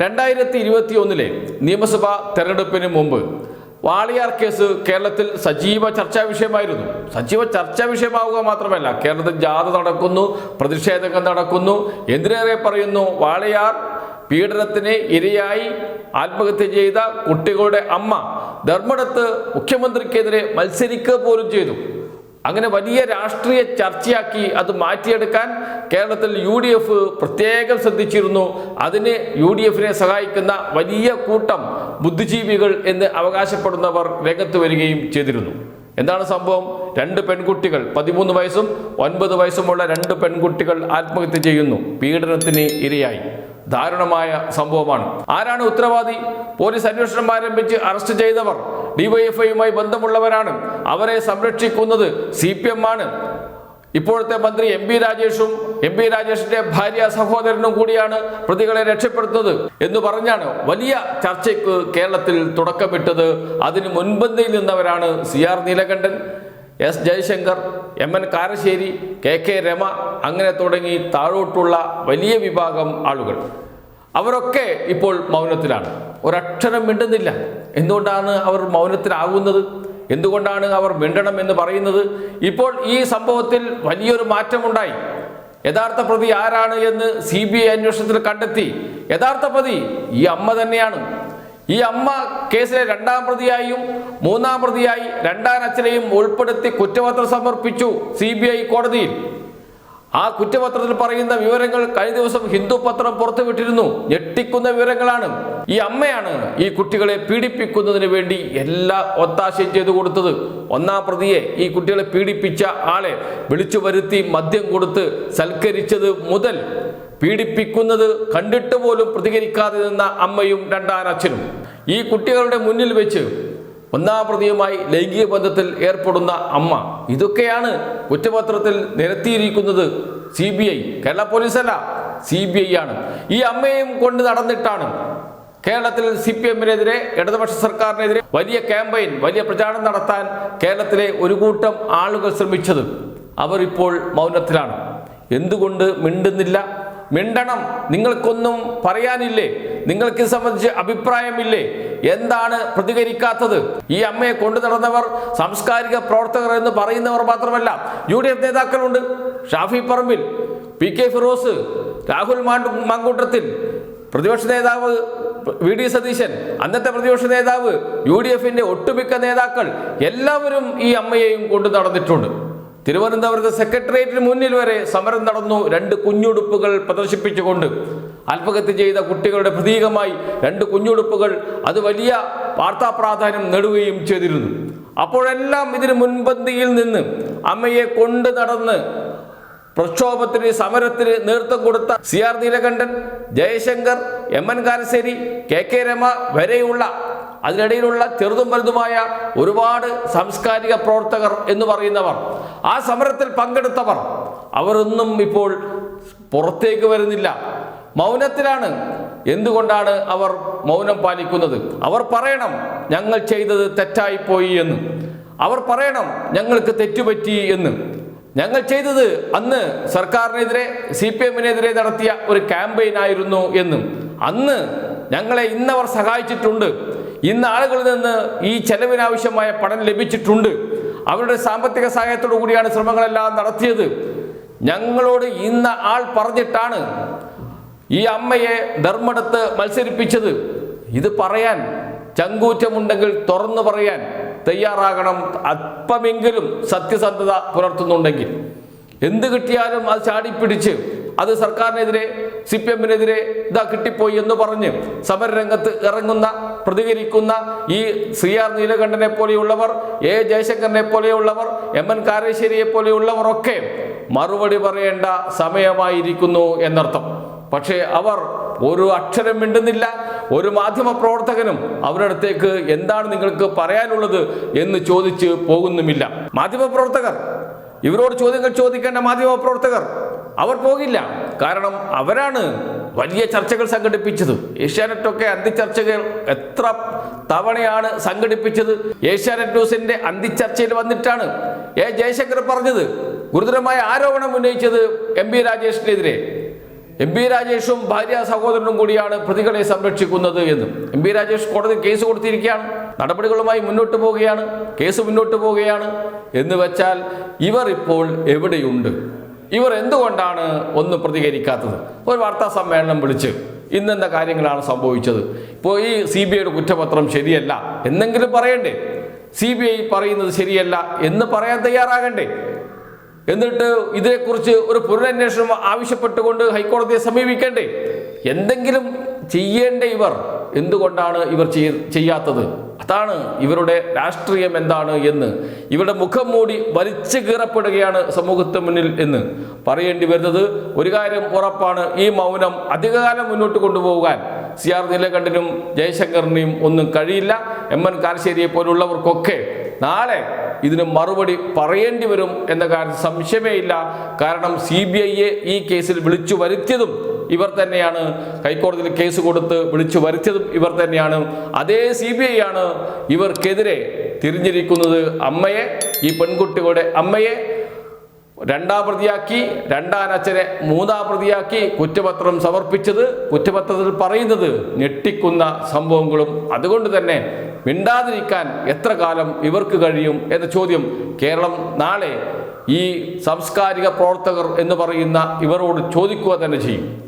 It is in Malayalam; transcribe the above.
രണ്ടായിരത്തി ഇരുപത്തി ഒന്നിലെ നിയമസഭാ തെരഞ്ഞെടുപ്പിന് മുമ്പ് വാളിയാർ കേസ് കേരളത്തിൽ സജീവ ചർച്ചാ വിഷയമായിരുന്നു. സജീവ ചർച്ചാ വിഷയമാവുക മാത്രമല്ല കേരളത്തിൽ ജാഥ നടക്കുന്നു പ്രതിഷേധങ്ങൾ നടക്കുന്നു. എന്തിനേറെ പറയുന്നു? വാളിയാർ പീഡനത്തിന് ഇരയായി ആത്മഹത്യ ചെയ്ത കുട്ടികളുടെ അമ്മ ധർമ്മടത്ത് മുഖ്യമന്ത്രിക്കെതിരെ മത്സരിക്കുക പോലും ചെയ്തു. അങ്ങനെ വലിയ രാഷ്ട്രീയ ചർച്ചയാക്കി അത് മാറ്റിയെടുക്കാൻ കേരളത്തിൽ യു ഡി എഫ് പ്രത്യേകം ശ്രദ്ധിച്ചിരുന്നു. അതിന് യു ഡി എഫിനെ സഹായിക്കുന്ന വലിയ കൂട്ടം ബുദ്ധിജീവികൾ എന്ന് അവകാശപ്പെടുന്നവർ രംഗത്ത് വരികയും ചെയ്തിരുന്നു. എന്താണ് സംഭവം? രണ്ട് പെൺകുട്ടികൾ പതിമൂന്ന് വയസ്സും ഒൻപത് വയസ്സുമുള്ള രണ്ട് പെൺകുട്ടികൾ ആത്മഹത്യ ചെയ്യുന്നു. പീഡനത്തിന് ഇരയായി. ദാരുണമായ സംഭവമാണ്. ആരാണ് ഉത്തരവാദി? പോലീസ് അന്വേഷണം ആരംഭിച്ച് അറസ്റ്റ് ചെയ്തവർ. ഡിവൈഎഫ്ഐയുമായി ബന്ധമുള്ളവരാണ്. അവരെ സംരക്ഷിക്കുന്നത് സി പി എം ആണ്. ഇപ്പോഴത്തെ മന്ത്രി എം പി രാജേഷും എം പി രാജേഷിന്റെ ഭാര്യ സഹോദരനും കൂടിയാണ് പ്രതികളെ രക്ഷപ്പെടുത്തുന്നത് എന്ന് പറഞ്ഞാണ് വലിയ ചർച്ചയ്ക്ക് കേരളത്തിൽ തുടക്കമിട്ടത്. അതിന് മുൻപന്തിയിൽ നിന്നവരാണ് C R Neelakantan S Jayashankar M N Karassery K K Rema അങ്ങനെ തുടങ്ങി താഴോട്ടുള്ള വലിയ വിഭാഗം ആളുകൾ. അവരൊക്കെ ഇപ്പോൾ മൗനത്തിലാണ്. ഒരക്ഷരം മിണ്ടുന്നില്ല. എന്തുകൊണ്ടാണ് അവർ മൗനത്തിലാകുന്നത് എന്തുകൊണ്ടാണ് അവർ മിണ്ടണം എന്ന് പറയുന്നത്? ഇപ്പോൾ ഈ സംഭവത്തിൽ വലിയൊരു മാറ്റമുണ്ടായി. യഥാർത്ഥ പ്രതി ആരാണ് എന്ന് സി ബി ഐ അന്വേഷണത്തിൽ കണ്ടെത്തി. യഥാർത്ഥ പ്രതി ഈ അമ്മ തന്നെയാണ്. ഈ അമ്മ കേസിലെ രണ്ടാം പ്രതിയായും മൂന്നാം പ്രതിയായി രണ്ടാം അച്ഛനെയും ഉൾപ്പെടുത്തി കുറ്റപത്രം സമർപ്പിച്ചു സി കോടതിയിൽ. ആ കുറ്റപത്രത്തിൽ പറയുന്ന വിവരങ്ങൾ കഴിഞ്ഞ ദിവസം ഹിന്ദു പത്രം പുറത്തുവിട്ടിരുന്നു. ഞെട്ടിക്കുന്ന വിവരങ്ങളാണ്. ഈ അമ്മയാണ് ഈ കുട്ടികളെ പീഡിപ്പിക്കുന്നതിന് വേണ്ടി എല്ലാ ഒത്താശയും ചെയ്തു കൊടുത്തത്. ഒന്നാം പ്രതിയെ ഈ കുട്ടികളെ പീഡിപ്പിച്ച ആളെ വിളിച്ചു വരുത്തി മദ്യം കൊടുത്ത് സൽക്കരിച്ചത് മുതൽ പീഡിപ്പിക്കുന്നത് കണ്ടിട്ട് പോലും പ്രതികരിക്കാതെ നിന്ന അമ്മയും രണ്ടാം അച്ഛനും ഈ കുട്ടികളുടെ മുന്നിൽ വെച്ച് ഒന്നാം പ്രതിയുമായി ലൈംഗിക ബന്ധത്തിൽ ഏർപ്പെടുന്ന അമ്മ. ഇതൊക്കെയാണ് കുറ്റപത്രത്തിൽ നിരത്തിയിരിക്കുന്നത്. C B I. കേരള പോലീസല്ല. സി ബി ഐ ആണ്. ഈ അമ്മയും കൊണ്ട് നടന്നിട്ടാണ് കേരളത്തിൽ സി പി എമ്മിനെതിരെ ഇടതുപക്ഷ സർക്കാരിനെതിരെ വലിയ ക്യാമ്പയിൻ വലിയ പ്രചാരണം നടത്താൻ കേരളത്തിലെ ഒരു കൂട്ടം ആളുകൾ ശ്രമിച്ചത്. അവർ ഇപ്പോൾ മൗനത്തിലാണ്. എന്തുകൊണ്ട് മിണ്ടുന്നില്ല? മിണ്ടണം. നിങ്ങൾക്കൊന്നും പറയാനില്ലേ? നിങ്ങൾക്ക് സംബന്ധിച്ച് അഭിപ്രായമില്ലേ? എന്താണ് പ്രതികരിക്കാത്തത്? ഈ അമ്മയെ കൊണ്ടു നടന്നവർ സാംസ്കാരിക പ്രവർത്തകർ എന്ന് പറയുന്നവർ മാത്രമല്ല യു ഡി എഫ് നേതാക്കളുണ്ട്. ഷാഫി പറമ്പിൽ പി കെ ഫിറോസ് രാഹുൽ മാങ്കൂട്ടത്തിൽ പ്രതിപക്ഷ നേതാവ് വി ഡി സതീശൻ അന്നത്തെ പ്രതിപക്ഷ നേതാവ് യു ഡി എഫിന്റെ ഒട്ടുമിക്ക നേതാക്കൾ എല്ലാവരും ഈ അമ്മയെയും കൊണ്ടു നടന്നിട്ടുണ്ട്. തിരുവനന്തപുരത്ത് സെക്രട്ടേറിയറ്റിന് മുന്നിൽ വരെ സമരം നടന്നു. രണ്ട് കുഞ്ഞുടുപ്പുകൾ പ്രദർശിപ്പിച്ചുകൊണ്ട് ആത്മഹത്യ ചെയ്ത കുട്ടികളുടെ പ്രതീകമായി രണ്ട് കുഞ്ഞുടുപ്പുകൾ അത് വലിയ വാർത്താ പ്രാധാന്യം നേടുകയും ചെയ്തിരുന്നു. അപ്പോഴെല്ലാം ഇതിന് മുൻപന്തിയിൽ നിന്ന് അമ്മയെ കൊണ്ട് നടന്ന് പ്രക്ഷോഭത്തിന് സമരത്തിന് നേതൃത്വം കൊടുത്ത C R Neelakantan Jayashankar M N Karassery K K Rema വരെയുള്ള അതിനിടയിലുള്ള ചെറുതും വലുതുമായ ഒരുപാട് സാംസ്കാരിക പ്രവർത്തകർ എന്ന് പറയുന്നവർ ആ സമരത്തിൽ പങ്കെടുത്തവർ അവരൊന്നും ഇപ്പോൾ പുറത്തേക്ക് വരുന്നില്ല. മൗനത്തിലാണ്. എന്തുകൊണ്ടാണ് അവർ മൗനം പാലിക്കുന്നത്? അവർ പറയണം ഞങ്ങൾ ചെയ്തത് തെറ്റായിപ്പോയി എന്ന്. അവർ പറയണം ഞങ്ങൾക്ക് തെറ്റുപറ്റി എന്ന്. ഞങ്ങൾ ചെയ്തത് അന്ന് സർക്കാരിനെതിരെ സി പി എമ്മിനെതിരെ നടത്തിയ ഒരു ക്യാമ്പയിൻ ആയിരുന്നു എന്നും. അന്ന് ഞങ്ങളെ ഇന്നവർ സഹായിച്ചിട്ടുണ്ട്. ഇന്ന് ആളുകളിൽ നിന്ന് ഈ ചെലവിനാവശ്യമായ പണം ലഭിച്ചിട്ടുണ്ട്. അവരുടെ സാമ്പത്തിക സഹായത്തോടു കൂടിയാണ് ശ്രമങ്ങളെല്ലാം നടത്തിയത്. ഞങ്ങളോട് ഇന്ന ആൾ പറഞ്ഞിട്ടാണ് ഈ അമ്മയെ ധർമ്മടത്ത് മത്സരിപ്പിച്ചത്. ഇത് പറയാൻ ചങ്കൂറ്റമുണ്ടെങ്കിൽ തുറന്നു പറയാൻ തയ്യാറാകണം അല്പമെങ്കിലും സത്യസന്ധത പുലർത്തുന്നുണ്ടെങ്കിൽ. എന്ത് കിട്ടിയാലും അത് ചാടിപ്പിടിച്ച് അത് സർക്കാരിനെതിരെ സി പി എമ്മിനെതിരെ ഇതാ കിട്ടിപ്പോയി എന്ന് പറഞ്ഞ് സമരരംഗത്ത് ഇറങ്ങുന്ന പ്രതികരിക്കുന്ന ഈ സി ആർ നീലകണ്ഠനെ പോലെയുള്ളവർ എ ജയശങ്കറിനെ പോലെയുള്ളവർ എം എൻ കാരശ്ശേരിയെ പോലെയുള്ളവർ ഒക്കെ മറുപടി പറയേണ്ട സമയമായിരിക്കുന്നു എന്നർത്ഥം. പക്ഷേ അവർ ഒരു അക്ഷരം മിണ്ടുന്നില്ല. ഒരു മാധ്യമ പ്രവർത്തകനും അവരടുത്തേക്ക് എന്താണ് നിങ്ങൾക്ക് പറയാനുള്ളത് എന്ന് ചോദിച്ച് പോകുന്നുമില്ല. മാധ്യമ പ്രവർത്തകർ ഇവരോട് ചോദ്യങ്ങൾ ചോദിക്കേണ്ട മാധ്യമ പ്രവർത്തകർ അവർ പോകില്ല. കാരണം അവരാണ് വലിയ ചർച്ചകൾ സംഘടിപ്പിച്ചത്. ഏഷ്യാനെറ്റൊക്കെ അന്തിച്ചർച്ചകൾ എത്ര തവണയാണ് സംഘടിപ്പിച്ചത്. ഏഷ്യാനെറ്റ് ന്യൂസിന്റെ അന്തിച്ചർച്ചയിൽ വന്നിട്ടാണ്. എ ജയശങ്കർ പറഞ്ഞത്. ഗുരുതരമായ ആരോപണം ഉന്നയിച്ചത് എം പി രാജേഷിനെതിരെ. എം പി രാജേഷും ഭാര്യ സഹോദരനും കൂടിയാണ് പ്രതികളെ സംരക്ഷിക്കുന്നത് എന്ന്. എം പി രാജേഷ് കോടതി കേസ് കൊടുത്തിരിക്കുകയാണ്. നടപടികളുമായി മുന്നോട്ട് പോവുകയാണ്. കേസ് മുന്നോട്ട് പോവുകയാണ്. എന്ന് വെച്ചാൽ ഇവർ ഇപ്പോൾ എവിടെയുണ്ട്? ഇവർ എന്തുകൊണ്ടാണ് ഒന്ന് പ്രതികരിക്കാത്തത്? ഒരു വാർത്താ സമ്മേളനം വിളിച്ച് ഇന്നെന്താ കാര്യങ്ങളാണ് സംഭവിച്ചത്? ഇപ്പോൾ ഈ സി ബി ഐയുടെ കുറ്റപത്രം ശരിയല്ല എന്നെങ്കിലും പറയണ്ടേ? സി ബി ഐ പറയുന്നത് ശരിയല്ല എന്ന് പറയാൻ തയ്യാറാകണ്ടേ? എന്നിട്ട് ഇതിനെക്കുറിച്ച് ഒരു പുനരന്വേഷണം ആവശ്യപ്പെട്ടുകൊണ്ട് ഹൈക്കോടതിയെ സമീപിക്കണ്ടേ? എന്തെങ്കിലും ചെയ്യേണ്ട ഇവർ? എന്തുകൊണ്ടാണ് ഇവർ ചെയ്യാത്തത്? അതാണ് ഇവരുടെ രാഷ്ട്രീയം എന്താണ് എന്ന്. ഇവരുടെ മുഖം മൂടി വലിച്ചു കീറപ്പെടുകയാണ് സമൂഹത്തിന് മുന്നിൽ എന്ന്. പറയേണ്ടി വരുന്നത് ഒരു കാര്യം ഉറപ്പാണ് ഈ മൗനം അധികകാലം മുന്നോട്ട് കൊണ്ടുപോകാൻ സി ആർ നീലകണ്ഠനും ജയശങ്കറിനെയും ഒന്നും കഴിയില്ല. എം എൻ കാരശ്ശേരിയെ പോലുള്ളവർക്കൊക്കെ നാളെ ഇതിന് മറുപടി പറയേണ്ടി വരും എന്ന കാര്യത്തിൽ സംശയമേ ഇല്ല കാരണം സി ബി ഐയെ ഈ കേസിൽ വിളിച്ചു വരുത്തിയതും ഇവർ തന്നെയാണ് ഹൈക്കോടതിയിൽ കേസ് കൊടുത്ത് വിളിച്ചു വരുത്തിയതും ഇവർ തന്നെയാണ്. അതേ സി ബി ഐ ആണ് ഇവർക്കെതിരെ തിരിഞ്ഞിരിക്കുന്നത് അമ്മയെ ഈ പെൺകുട്ടികളുടെ അമ്മയെ. രണ്ടാം പ്രതിയാക്കി രണ്ടാം അച്ഛനെ മൂന്നാം പ്രതിയാക്കി കുറ്റപത്രം സമർപ്പിച്ചത് കുറ്റപത്രത്തിൽ പറയുന്നത് ഞെട്ടിക്കുന്ന സംഭവങ്ങളും അതുകൊണ്ട് തന്നെ മിണ്ടാതിരിക്കാൻ എത്ര കാലം ഇവർക്ക് കഴിയും എന്ന ചോദ്യം കേരളം നാളെ ഈ സാംസ്കാരിക പ്രവർത്തകർ എന്ന് പറയുന്ന ഇവരോട് ചോദിക്കുക തന്നെ ചെയ്യും.